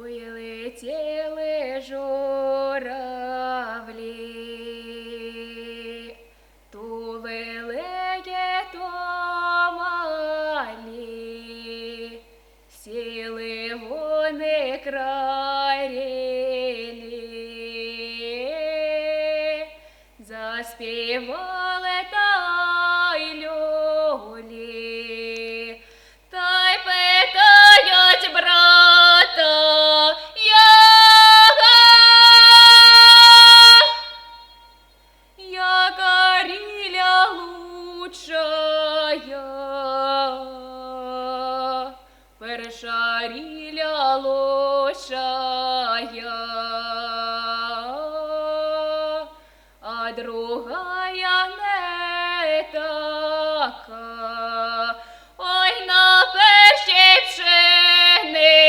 Ой, летіли журавлі, то велике, то малі, сіли вони край рілі, заспівали перша ріля лучшая, а другая не така. Ой, на першій пшениця,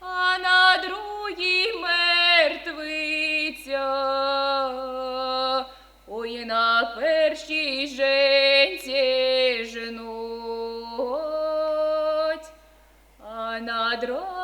а на другій мертвиця. Ой, на першій женці жнуть, а на другій